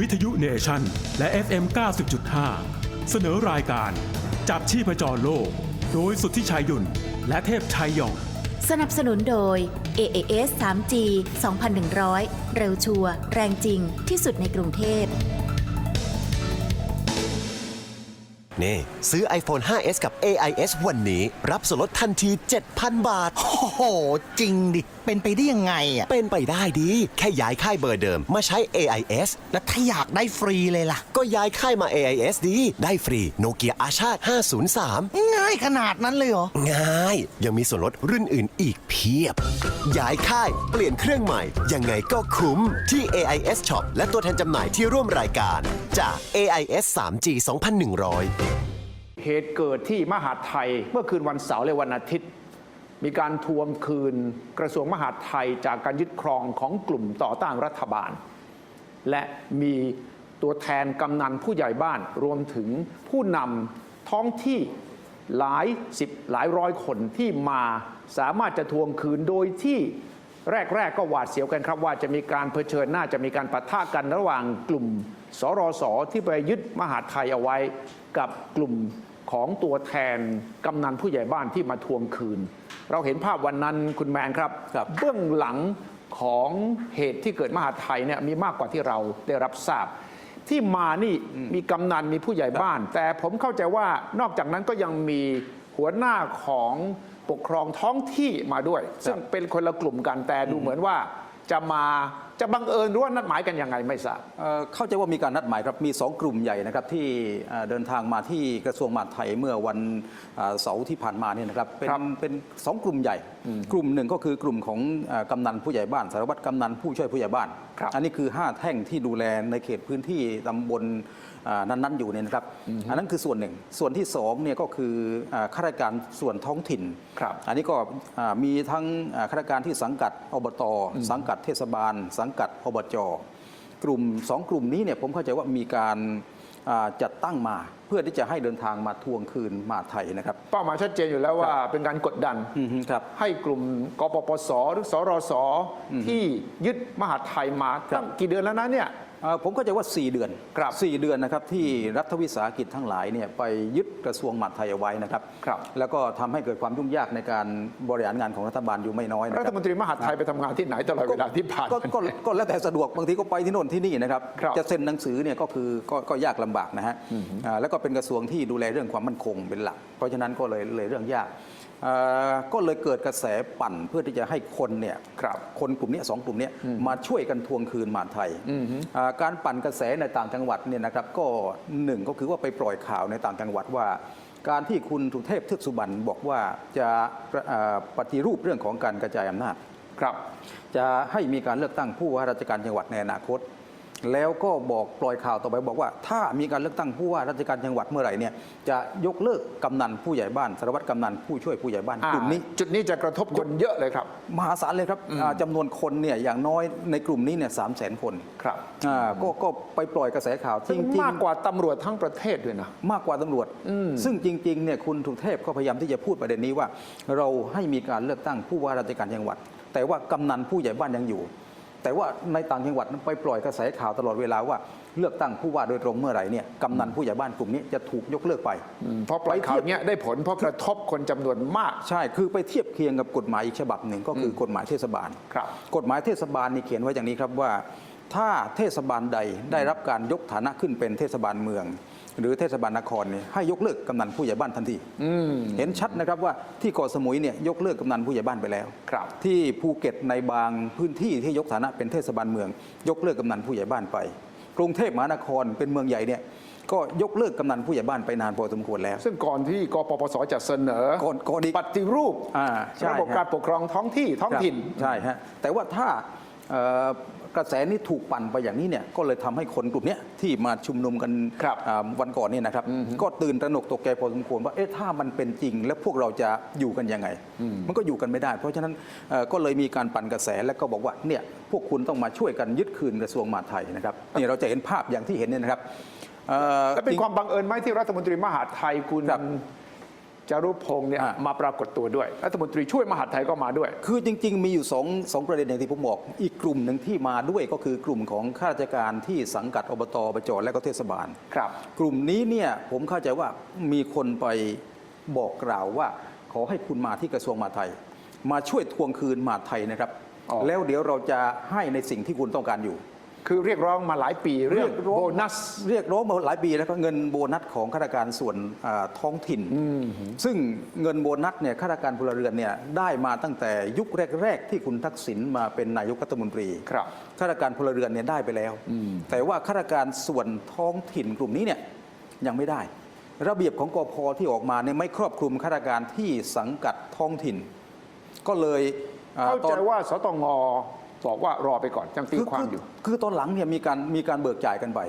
วิทยุเนชั่นและ FM 90.5 เสนอรายการ จับชีพจรโลก โดยสุทธิชัยหยุ่น และเทพชัยหยอง สนับสนุนโดย AAS 3G 2100 เร็วชัวร์แรงจริงที่สุดในกรุงเทพ นี่ ซื้อ iPhone 5s กับ AIS วันนี้ รับส่วนลดทันที 7,000 บาท โอ้โห จริงดิเป็นไปได้ยังไงอะเป็นไปได้ดี แค่ย้ายค่ายเบอร์เดิมมาใช้ AIS แล้วถ้าอยากได้ฟรีเลยล่ะ ก็ย้ายค่ายมา AIS ดี ได้ฟรีโนเกียอาชาติ 503 ง่ายขนาดนั้นเลยเหรอ ง่าย ยังมีส่วนลดรุ่นอื่นอีกเพียบ ย้ายค่ายเปลี่ยนเครื่องใหม่ ยังไงก็คุ้มที่ AIS Shop และตัวแทนจำหน่ายที่ร่วมรายการ จาก AIS 3G 2100 เหตุเกิดที่มหาดไทยเมื่อคืนวันเสาร์และวันอาทิตย์ มีการทวงคืนกระทรวงมหาดไทยจากการยึดครองของกลุ่มต่อต้านรัฐบาล และมีตัวแทนกำนันผู้ใหญ่บ้านรวมถึงผู้นำท้องที่หลายสิบหลายร้อยคนที่มาสามารถจะทวงคืนโดยที่แรกๆก็หวาดเสียวกันครับว่าจะมีการเผชิญหน้าจะมีการปะทะกันระหว่างกลุ่มสรสที่ไปยึดมหาดไทยเอาไว้กับกลุ่ม ของตัวแทนกำนันผู้ใหญ่บ้านที่มาทวงคืน เราเห็นภาพวันนั้นคุณแมนครับเบื้องหลังของเหตุที่เกิดมหาดไทยเนี่ยมีมากกว่าที่เราได้รับทราบ ที่มานี่มีกำนันมีผู้ใหญ่บ้าน แต่ผมเข้าใจว่านอกจากนั้นก็ยังมีหัวหน้าของปกครองท้องที่มาด้วย ซึ่งเป็นคนละกลุ่มกันแต่ดูเหมือนว่าจะมา จะบังเอิญหรือว่านัดหมายกันยังไงไม่ทราบ เอ่อเข้าใจว่ามีการนัดหมายครับ มี 2 กลุ่มใหญ่นะครับที่เอ่อเดินทางมาที่กระทรวงมหาดไทยเมื่อวันเอ่อเสาร์ที่ผ่านมาเนี่ยนะครับ เป็นครับเป็นสองกลุ่มใหญ่ กลุ่มหนึ่งก็คือกลุ่มของเอ่อกำนันผู้ใหญ่บ้านสารวัตรกำนันผู้ช่วยผู้ใหญ่บ้าน ครับ อันนี้คือ 5 แท่งที่ดูแลในเขตพื้นที่ตำบลเอ่อนั้นๆอยู่เนี่ยนะครับ อันนั้นคือส่วนหนึ่ง ส่วนที่สองเนี่ยก็คือเอ่อข้าราชการส่วนท้องถิ่น ครับ อันนี้ก็อ่ามีทั้งอ่าข้าราชการที่สังกัดอบต สังกัดเทศบาล สังกัดอบจกลุ่มสองกลุ่มนี้เนี่ยผมเข้าใจว่ามีการอ่าจัดตั้งมาเพื่อที่จะให้เดินทางมาทวงคืนมหาดไทยนะครับ เป้าหมายชัดเจนอยู่แล้วว่าเป็นการกดดันอือฮึครับให้กลุ่มกปปสหรือสรสที่ยึดมหาดไทยมาตั้งกี่เดือนแล้วนะเนี่ย เอ่อผมก็จะว่า 4 เดือนครับ4เดือนนะครับที่รัฐวิสาหกิจทั้งหลายเนี่ยไปยึดกระทรวงมหาดไทยเอาไว้นะครับครับ แล้วก็ทำให้เกิดความยุ่งยากในการบริหารงานของรัฐบาลอยู่ไม่น้อยนะครัรับฐมนตรีมหาดไทยไปทำงานที่ไหนตลอดเวลาที่ผ่านก็มาก็ก็แล้วแต่สะดวกบางทีก็ไปที่โน่นที่นี่นะครับครับจะเซ็นหนังสือเนี่ยก็คือก็ก็ยากลำบากนะฮะอ่าแล้วก็เป็นกระทรวงที่ดูแลเรื่องความมั่นคงเป็นหลัก เพราะฉะนั้นก็เลยเลยเรื่องยากอ่า ก็เลยเกิดกระแสปั่นเพื่อที่จะให้คนเนี่ยครับคนกลุ่มเนี้ยสองกลุ่มเนี้ยมาช่วยกันทวงคืนมหาดไทยอ่าการปั่นกระแสในต่างจังหวัดเนี่ยนะครับก็หนึ่งก็คือว่าไปปล่อยข่าวในต่างจังหวัดว่า การที่คุณสุเทพเทือกสุบรรณบอกว่าจะอ่าปฏิรูปเรื่องของการกระจายอำนาจครับ จะให้มีการเลือกตั้งผู้ว่าราชการจังหวัดในอนาคต แล้วก็บอกปล่อยข่าวต่อไปบอกว่า ถ้ามีการเลือกตั้งผู้ว่าราชการจังหวัดเมื่อไหร่เนี่ยจะยกเลิกกำนันผู้ใหญ่บ้านสารวัตรกำนันผู้ช่วยผู้ใหญ่บ้านกลุ่มนี้ จุดนี้จะกระทบคนเยอะเลยครับ มหาศาลเลยครับอ่าจำนวนคนเนี่ยอย่างน้อยในกลุ่มนี้เนี่ยสามแสนคนครับอ่าก็ก็ไปปล่อยกระแสข่าวจซึ่งริงๆ มากกว่าตำรวจทั้งประเทศด้วยนะ มากกว่าตำรวจซึ่งจริงๆ เนี่ยคุณสุเทพก็พยายามที่จะพูดประเด็นนี้ว่า เราให้มีการเลือกตั้งผู้ว่าราชการจังหวัด แต่ว่ากำนันผู้ใหญ่บ้านยังอยู่ แต่ว่าในต่างจังหวัดนั้นไปปล่อยกระแสข่าวตลอดเวลาว่าเลือกตั้งผู้ว่าโดยตรงเมื่อไหร่เนี่ยกำนันผู้ใหญ่บ้านกลุ่มนี้จะถูกยกเลิกไปเพราะปล่อยข่าวเนี้ยได้ผลเพราะกระทบคนจำนวนมาก ใช่คือไปเทียบเคียงกับกฎหมายอีกฉบับหนึ่งก็คือกฎหมายเทศบาลครับกฎหมายเทศบาลนี่เขียนไว้อย่างนี้ครับว่า ถ้าเทศบาลใดได้รับการยกฐานะขึ้นเป็นเทศบาลเมือง หรือเทศบาลนครเนี่ยให้ยกเลิกกำนันผู้ใหญ่บ้านทันทีเห็นชัดนะครับว่าที่เกาะสมุยเนี่ยยกเลิกกำนันผู้ใหญ่บ้านไปแล้วครับ ที่ภูเก็ตในบางพื้นที่ที่ยกฐานะเป็นเทศบาลเมือง ยกเลิกกำนันผู้ใหญ่บ้านไป กรุงเทพมหานครเป็นเมืองใหญ่เนี่ยก็ยกเลิกกำนันผู้ใหญ่บ้านไปนานพอสมควรแล้ว ซึ่งก่อนที่กปปสจะเสนอก่อนก่อนอีกปฏิรูปอ่าใช่ระบบฮะการปกครองท้องที่ท้องถิ่นครับใช่ฮะแต่ว่าถ้าเอ่อ กระแสนี้ถูกปั่นไปอย่างนี้เนี่ยก็เลยทำให้คนกลุ่มเนี้ยที่มาชุมนุมกันครับอ่าวันก่อนเนี่ยนะครับ ก็ตื่นตระหนกตกใจพอสมควรว่าเอ๊ะถ้ามันเป็นจริง แล้วพวกเราจะอยู่กันยังไง มันก็อยู่กันไม่ได้ เพราะฉะนั้นเอ่อก็เลยมีการปั่นกระแสแล้วก็บอกว่าเนี่ยพวกคุณต้องมาช่วยกันยึดคืนกระทรวงมหาดไทยนะครับนี่เราจะเห็นภาพอย่างที่เห็นเนี่ยนะครับเอ่อและเป็นความบังเอิญไหมที่รัฐมนตรีมหาดไทยคุณครับ จารุพงศ์เนี่ยอะมาปรากฏตัวด้วยรัฐมนตรีช่วยมหาดไทยก็มาด้วย คือจริง ๆ มีอยู่สองสองประเด็นอย่างที่ผมบอก อีกกลุ่มหนึ่งที่มาด้วยก็คือกลุ่มของข้าราชการที่สังกัดอบตอบจและก็เทศบาลครับ กลุ่มนี้เนี่ยผมเข้าใจว่ามีคนไปบอกกล่าวว่า ขอให้คุณมาที่กระทรวงมหาดไทย มาช่วยทวงคืนมหาดไทยนะครับอ๋อแล้วเดี๋ยวเราจะให้ในสิ่งที่คุณต้องการอยู่ คือเรียกร้องมาหลายปีเรื่องโบนัส เรียกร้องมาหลายปีแล้วก็เงินโบนัสของข้าราชการส่วนอ่าท้องถิ่น ซึ่งเงินโบนัสเนี่ยข้าราชการพลเรือนเนี่ยได้มาตั้งแต่ยุคแรก ๆ ที่คุณทักษิณมาเป็นนายกรัฐมนตรีครับข้าราชการพลเรือนเนี่ยได้ไปแล้ว แต่ว่าข้าราชการส่วนท้องถิ่นกลุ่มนี้เนี่ยยังไม่ได้ ระเบียบของกพที่ออกมาเนี่ยไม่ครอบคลุมข้าราชการที่สังกัดท้องถิ่น ก็เลยอ่เข้าตอใจนว่าสตง บอกว่ารอไปก่อนยังตีความอยู่ คือตอนหลังเนี่ยมีการมีการเบิกจ่ายกันไป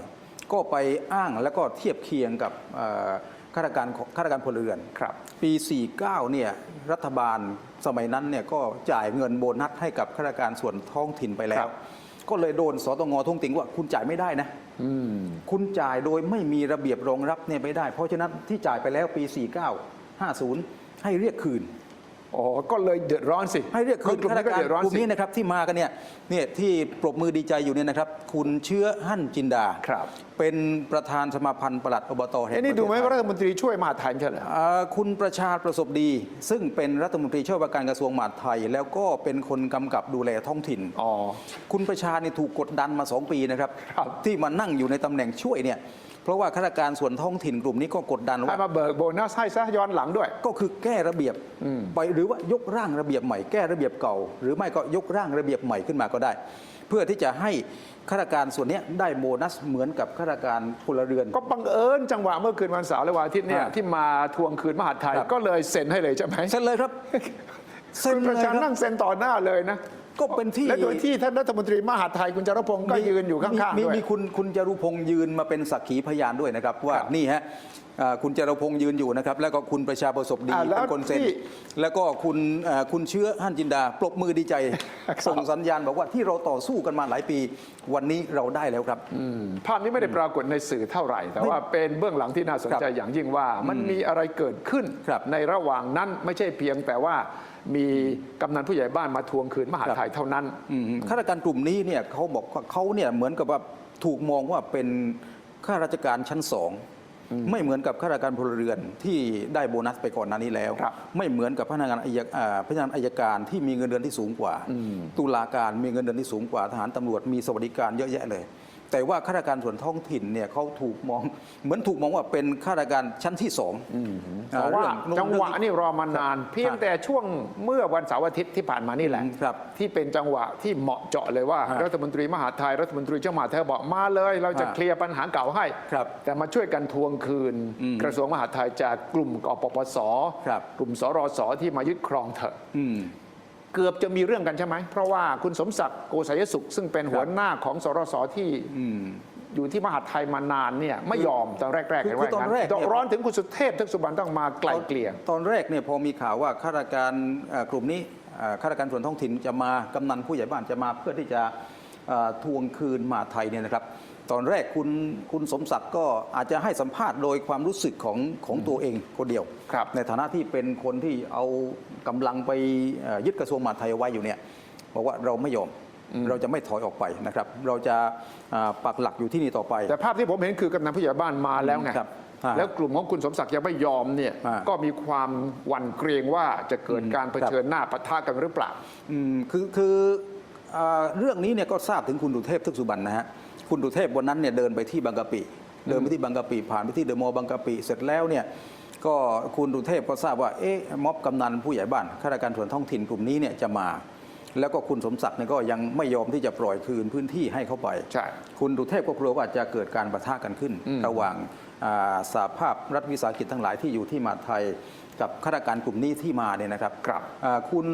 ก็ไปอ้างแล้วก็เทียบเคียงกับเอ่อข้าราชการข้าราชการพลเรือนครับปี 49 เนี่ยรัฐบาลสมัยนั้นเนี่ยก็จ่ายเงินโบนัสให้กับข้าราชการส่วนท้องถิ่นไปแล้ครัวบก็เลยโดนสตงทุ่งติงว่าคุณจ่ายไม่ได้นะอืมคุณจ่ายโดยไม่มีระเบียบรองรับเนี่ยไม่ได้ เพราะฉะนั้นที่จ่ายไปแล้วปี 49 50 ให้เรียกคืน อ๋อ ก็เลยเดือดร้อนสิให้เรียกคืนกลุ่มข้ารานี้ชก็การเดือดร้อนกลุ่มสิ นี้นะครับที่มากันเนี่ยเนี่ยที่ปรบมือดีใจอยู่เนี่ยนะครับ คุณเชื้อหั่นจินดาครับ เป็นประธานสมาพันธ์ปลัดอบตแห่งเอ้นี่ดูไหมประว่าเทศรัฐมนตรีช่วยมหาดไทยไม่ใช่เหรออ่าคุณประชาประสบดี ซึ่งเป็นรัฐมนตรีช่วยว่าการกระทรวงมหาดไทย แล้วก็เป็นคนกำกับดูแลท้องถิ่น อ๋อ คุณประชาเนี่ยถูกกดดันมา 2 ปีนะครับ ครับที่มานั่งอยู่ในตำแหน่งช่วยเนี่ย เพราะว่าข้าราชการส่วนท้องถิ่นกลุ่มนี้ก็กดดันให้ว่า มาเบิกโบนัสให้ซะย้อนหลังด้วย ก็คือแก้ระเบียบไปหรือว่ายกร่างระเบียบใหม่แก้ระเบียบเก่า หรือไม่ก็ยกร่างระเบียบใหม่ขึ้นมาก็ได้ เพื่อที่จะให้ข้าราชการส่วนเนี้ยได้โบนัสเหมือนกับข้าราชการพลเรือน ก็บังเอิญจังหวะเมื่อคืนวันเสาร์และวันอาทิตย์เนี่ยอ่าที่มาทวงคืนมหาดไทยครับ ก็เลยเซ็นให้เลยใช่ไหมเซ็นเลยครับเซ็นคุณเลประยชาครับ นั่งเซ็นต่อหน้าเลยนะ ก็เป็นที่และโดยที่ท่านรัฐมนตรีมหาดไทยคุณจารพงศ์ก็ยืนอยู่ข้างๆมีด้วยมีคุณคุณจารุพงษ์ยืนมาเป็นสักขีพยานด้วยนะครับว่าครับนี่ฮะ อ่าคุณจารุพงษ์ยืนอยู่นะครับ แล้วก็คุณประชาประสบดีอ่าแล้วเป็นคนเซ็นที่ แล้วก็คุณอ่าคุณเชื้อหั่นจินดา ปรบมือดีใจครับส่งสัญญาณบอกว่าที่เราต่อสู้กันมาหลายปี วันนี้เราได้แล้วครับ ภาพนี้ไม่ได้ปรากฏในสื่อเท่าไหร่ แต่ว่าเป็นเบื้องหลังที่น่าสนใจครับอย่างยิ่งว่า มันมีอะไรเกิดขึ้น ครับในระหว่างนั้นไม่ใช่เพียงแต่ว่ามีกำนันผู้ใหญ่บ้านมาทวงคืนมหาดไทยเท่านั้น อืมข้าราชการกลุ่มนี้เนี่ยเขาบอกว่าเขาเนี่ยเหมือนกับว่าถูกมองว่าเป็นข้าราชการชั้นสอง ไม่เหมือนกับข้าราชการพลเรือนที่ได้โบนัสไปก่อนหน้านี้แล้วครับไม่เหมือนกับพนักงานอายอ่าพนักงานอายการที่มีเงินเดือนที่สูงกว่า ตุลาการมีเงินเดือนที่สูงกว่าทหารตำรวจมีสวัสดิการเยอะแยะเลย แต่ว่าข้าราชการส่วนท้องถิ่นเนี่ยเขาถูกมองเหมือนถูกมองว่าเป็นข้าราชการชั้นที่สองเพราะว่าเรื่องจังหวะเรื่องนี่รอมานาน เพียงแต่ช่วงเมื่อวันเสาร์อาทิตย์ที่ผ่านมานี่แหละอืมครับที่เป็นจังหวะที่เหมาะเจาะเลยว่าฮะรัฐมนตรีมหาดไทยรัฐมนตรีเจ้ามหาดไทยบอกมาเลย เราจะฮะเคลียร์ปัญหาเก่าให้ครับแต่มาช่วยกันทวงคืนอืมกระทรวงมหาดไทยจากกลุ่มกปปสครับกลุ่มสรสที่มายึดครองเถอะอืม เกือบจะมีเรื่องกันใช่ไหม เพราะว่าคุณสมศักดิ์โกษยสุข ซึ่งเป็นหัวหน้าของสรสที่อืมอยู่ที่มหาดไทยมานานเนี่ยไม่ยอมตอนแรกๆคือเห็นว่าคือตอนย่างแรกเนี่ยร้อนถึงคุณสุเทพทึกสุบรรณต้องมาไกล่เกลี่ยตอนตอนแรกเนี่ยพอมีข่าวว่าข้าราชการเอ่อกลุ่มนี้เอ่อข้าราชการส่วนท้องถิ่นจะมากำนันผู้ใหญ่บ้านจะมาเพื่อที่จะเอ่อทวงคืนมหาดไทยเนี่ยนะครับ ตอนแรกคุณคุณสมศักดิ์ก็อาจจะให้สัมภาษณ์โดยความรู้สึกของของตัวเองคนเดียว ครับในฐานะที่เป็นคนที่เอากำลังไปเอ่อยึดกระทรวงมหาดไทยเอาไว้อยู่เนี่ยบอกว่าเราไม่ยอมเราจะไม่ถอยออกไปนะครับ เราจะอ่าปักหลักอยู่ที่นี่ต่อไป แต่ภาพที่ผมเห็นคือกำนันผู้ใหญ่บ้านมาแล้วไงครับอ่าแล้วกลุ่มของคุณสมศักดิ์ยังไม่ยอมเนี่ยอ่า ก็มีความหวั่นเกรงว่าจะเกิดการเผชิญหน้าปะทะกันหรือเปล่า อืมคือคืออ่าเรื่องนี้เนี่ยก็ทราบถึงคุณดุเทพทึกสุบรรณนะฮะ คุณดุเทพวันนั้นเนี่ยเดินไปที่บางกะปิเดินไปที่บางกะปิผ่านไปที่เดอะมอลล์บางกะปิเสร็จแล้วเนี่ยก็คุณดุเทพก็ทราบว่าเอ๊ะม็อบกำนันผู้ใหญ่บ้านข้าราชการส่วนท้องถิ่นกลุ่มนี้เนี่ยจะมา แล้วก็คุณสมศักดิ์เนี่ยก็ยังไม่ยอมที่จะปล่อยคืนพื้นที่ให้เขาไป ใช่ คุณดุเทพก็กลัวว่าจะเกิดการประทะกันขึ้น ระหว่างอ่าสาภาพรัฐวิสาหกิจทั้งหลายที่อยู่ที่มหาดไทยกับข้าราชการกลุ่มนี้ที่มาเนี่ยนะครับครับอ่าคุณ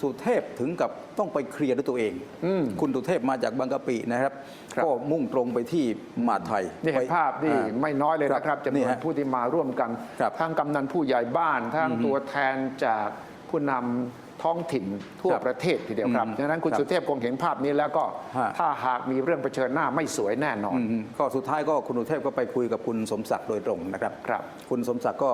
สุเทพถึงกับต้องไปเคลียร์ด้วยตัวเองอืมคุณสุเทพมาจากบางกะปินะครับครับก็มุ่งตรงไปที่มหาดไทยนี่เห็นไปภาพนี่อ่าไม่น้อยเลยนะครับจำนนี่วนฮะผู้ที่มาร่วมกันครับทั้งกำนันผู้ใหญ่บ้านทั้งตัวแทนจากผู้นำ ท้องถิ่นทั่วครับประเทศทีเดียวครับอืมดังนั้นคุณครับสุเทพคงเห็นภาพนี้แล้วก็ฮะ ถ้าหากมีเรื่องเผชิญหน้าไม่สวยแน่นอน อืมก็สุดท้ายก็คุณสุเทพก็ไปคุยกับคุณสมศักดิ์โดยตรงนะครับ ครับคุณสมศักดิ์ก็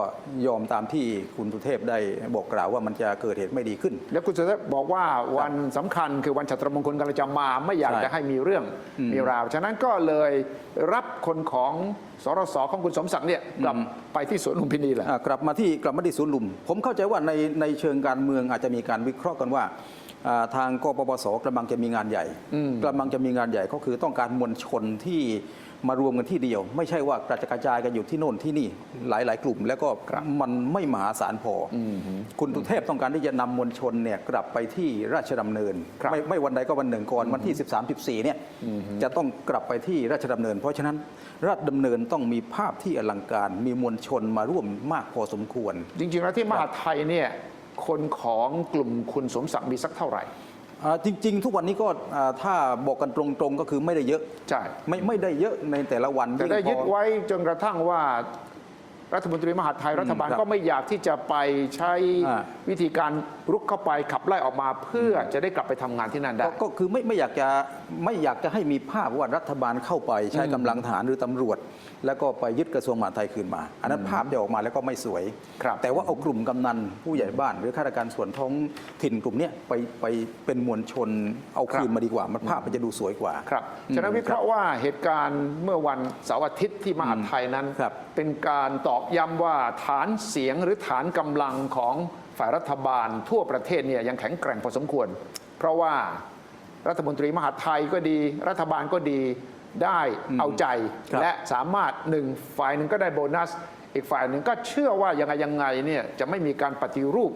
ยอมตามที่คุณสุเทพได้บอกกล่าวว่ามันจะเกิดเหตุไม่ดีขึ้น แล้วคุณสุเทพบอกว่าวันสำคัญคือวันฉัตรมงคลกำลังจะมาไม่อยากใช่จะให้มีเรื่องมีราว ฉะนั้นก็เลยรับคนของสรสของคุณสมศักดิ์เนี่ยกลับไปที่สวนลุมพินีแหละอ่ากลับมาที่กลับมาที่ศูนย์ลุม ผมเข้าใจว่าในในเชิงการเมืองอาจจะมีการวิเคราะห์กันว่าอ่าทางกปปสกำลังจะมีงานใหญ่กำลังจะมีงานใหญ่ก็คือต้องการมวลชนที่ มารวมกันที่เดียว ไม่ใช่ว่ากระจดกระจายกันอยู่ที่โน่นที่นี่หลาย ๆ กลุ่ม แล้วก็มันไม่มหาศาลพออคุณตุเทพต้องการที่จะนำมวลชนเนี่ยกลับไปที่ราชดำเนินครับไม่ไม่วันใดก็วันหนึ่งก่อนวันที่ 13 14เนี่ยจะต้องกลับไปที่ราชดำเนิน เพราะฉะนั้นราชดำเนินต้องมีภาพที่อลังการ มีมวลชนมาร่วมมากพอสมควร จริงๆแล้วที่มหาดไทยเนี่ยคนของกลุ่มคุณสมศักดิ์มีสักเท่าไหร่ อ่าจริง ๆ ทุกวันนี้ก็อ่าถ้าบอกกันตรงๆก็คือไม่ได้เยอะใช่ ไม่ไม่ได้เยอะในแต่ละวันแต่ได้งพอยึดไว้จนกระทั่งว่า รัฐมนตรีมหาดไทยรัฐบาลครับก็ไม่อยากที่จะไปใช้อ่าวิธีการรุกเข้าไปขับไล่ออกมาเพื่อจะได้กลับไปทำงานที่นั่นได้ก็ก็คือไม่ไม่อยากจะไม่อยากจะให้มีภาพว่ารัฐบาลเข้าไปใช้กำลังทหารหรือตำรวจ แล้วก็ไปยึดกระทรวงมหาดไทยคืนมา อันนั้นภาพจะออกมาแล้วก็ไม่สวยครับแต่ว่าเอากลุ่มกำนันผู้ใหญ่บ้าน หรือข้าราชการส่วนท้องถิ่นกลุ่มเนี้ยไปไปเป็นมวลชนเอาคืนมาดีกว่า มันภาพมันจะดูสวยกว่าครับฉะนั้นวิเคราะห์ว่าเหตุการณ์เมื่อวันเสาร์อาทิตย์ที่มหาดไทยนั้นครับเป็นการตอกย้ำว่าฐานเสียงหรือฐานกำลังของฝ่ายรัฐบาลทั่วประเทศเนี่ยยังแข็งแกร่งพอสมควร เพราะว่ารัฐมนตรีมหาดไทยก็ดี รัฐบาลก็ดีได้เอาใจครับและสามารถหนึ่งฝ่ายหนึ่งก็ได้โบนัส อีกฝ่ายหนึ่งก็เชื่อว่ายังไงยังไงเนี่ยจะไม่มีการปฏิรูป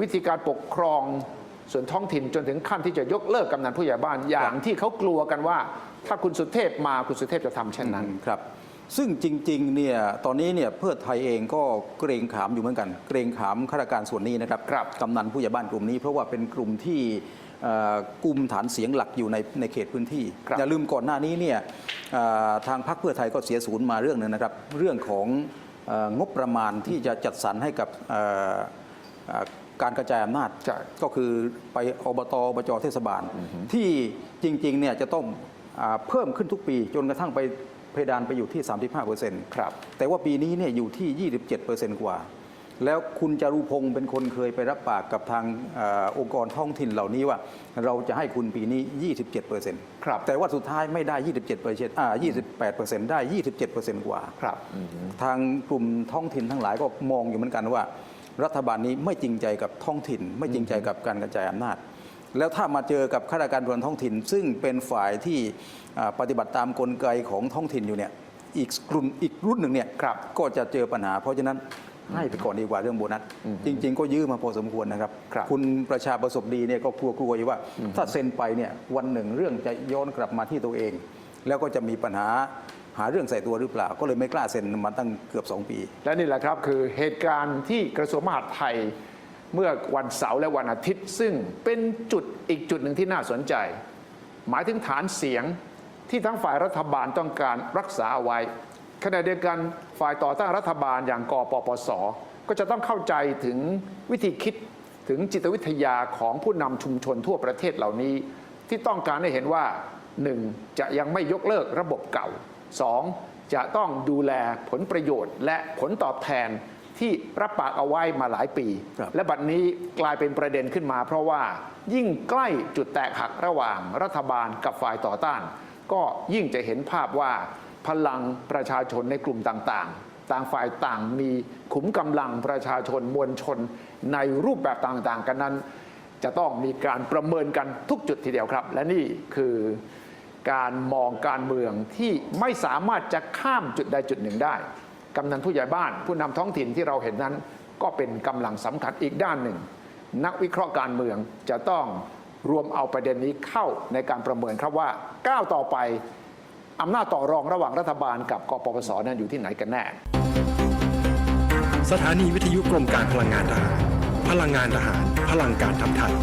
วิธีการปกครองส่วนท้องถิ่นจนถึงขั้นที่จะยกเลิกกำนันผู้ใหญ่บ้านอย่างที่เขากลัวกันว่า ถ้าคุณสุเทพมาคุณสุเทพจะทำเช่นนั้นครับ ซึ่งจริงๆเนี่ยตอนนี้เนี่ยเพื่อไทยเองก็เกรงขามอยู่เหมือนกัน เกรงขามข้าราชการส่วนนี้นะครับครับกำนันผู้ใหญ่บ้านกลุ่มนี้เพราะว่าเป็นกลุ่มที่เอ่อกลุ่มฐานเสียงหลักอยู่ในในเขตพื้นที่ครับอย่าลืมก่อนหน้านี้เนี่ยเอ่อทางพรรคเพื่อไทยก็เสียศูนย์มาเรื่องหนึงนะครับ เรื่องของเอ่องบประมาณที่จะจัดสรรให้กับเอ่อเอ่อการกระจายอำนาจใช่ก็คือไปอบตอบจเทศบาล ที่จริงๆเนี่ยจะต้องอาเพิ่มขึ้นทุกปีจนกระทั่งไป เพดานไปอยู่ที่ 35%ครับ แต่ว่าปีนี้เนี่ยอยู่ที่ 27%กว่า แล้วคุณจารุพงศ์เป็นคนเคยไปรับปากกับทางอาองค์กรท้องถิ่นเหล่านี้ว่า เราจะให้คุณปีนี้ 27%ครับ แต่ว่าสุดท้ายไม่ได้ 27%อ่า28%ได้ 27%กว่า ครับ ทางกลุ่มท้องถิ่นทั้งหลายก็มองอยู่เหมือนกันว่า รัฐบาลนี้ไม่จริงใจกับท้องถิ่น ไม่จริงใจกับการกระจายอำนาจ แล้วถ้ามาเจอกับข้าราชการส่วนท้องถิ่น ซึ่งเป็นฝ่ายที่อ่าปฏิบัติตามกลไกของท้องถิ่นอยู่เนี่ยอีกกลุ่มอีกรุ่นหนึ่งเนี่ยครับก็จะเจอปัญหา เพราะฉะนั้นให้ไปก่อนดีกว่าเรื่องโบนัส จริง ๆ ก็ยื้อมาพอสมควรนะครับครับณประชาประสบดีเนี่ยก็กลัวกลัวอยู่ว่า ถ้าเซ็นไปเนี่ยวันหนึ่งเรื่องจะย้อนกลับมาที่ตัวเอง แล้วก็จะมีปัญหาหาเรื่องใส่ตัวหรือเปล่า ก็เลยไม่กล้าเซ็นมาตั้งเกือบ 2 ปี และนี่แหละครับคือเหตุการณ์ที่กระทรวงมหาดไทย เมื่อวันเสาร์และวันอาทิตย์ ซึ่งเป็นจุดอีกจุดหนึ่งที่น่าสนใจ หมายถึงฐานเสียงที่ทั้งฝ่ายรัฐบาลต้องการรักษาเอาไว้ขณะเดียวกันฝ่ายต่อต้านรัฐบาลอย่างกปปส ก็จะต้องเข้าใจถึงวิธีคิดถึงจิตวิทยาของผู้นำชุมชนทั่วประเทศเหล่านี้ ที่ต้องการให้เห็นว่า 1. จะยังไม่ยกเลิกระบบเก่า 2. จะต้องดูแลผลประโยชน์และผลตอบแทน ที่รับปากเอาไว้มาหลายปีครับและบัดนี้กลายเป็นประเด็นขึ้นมา เพราะว่ายิ่งใกล้จุดแตกหักระหว่างรัฐบาลกับฝ่ายต่อต้าน ก็ยิ่งจะเห็นภาพว่าพลังประชาชนในกลุ่มต่างๆ ต่างฝ่ายต่างมีขุมกำลังประชาชนมวลชน ในรูปแบบต่างๆ กันนั้น จะต้องมีการประเมินกันทุกจุดทีเดียวครับ และนี่คือการมองการเมืองที่ไม่สามารถจะข้ามจุดใดจุดหนึ่งได้ กำนันผู้ใหญ่บ้าน ผู้นำท้องถิ่นที่เราเห็นนั้น ก็เป็นกำลังสำคัญอีกด้านหนึ่ง นักวิเคราะห์การเมืองจะต้องรวมเอาประเด็นนี้เข้าในการประเมินครับว่าก้าวต่อไปอำนาจต่อรองระหว่างรัฐบาลกับกปปสนั้นอยู่ที่ไหนกันแน่ สถานีวิทยุกรมการพลังงานทหาร พลังงานทหาร พลังการทำไทย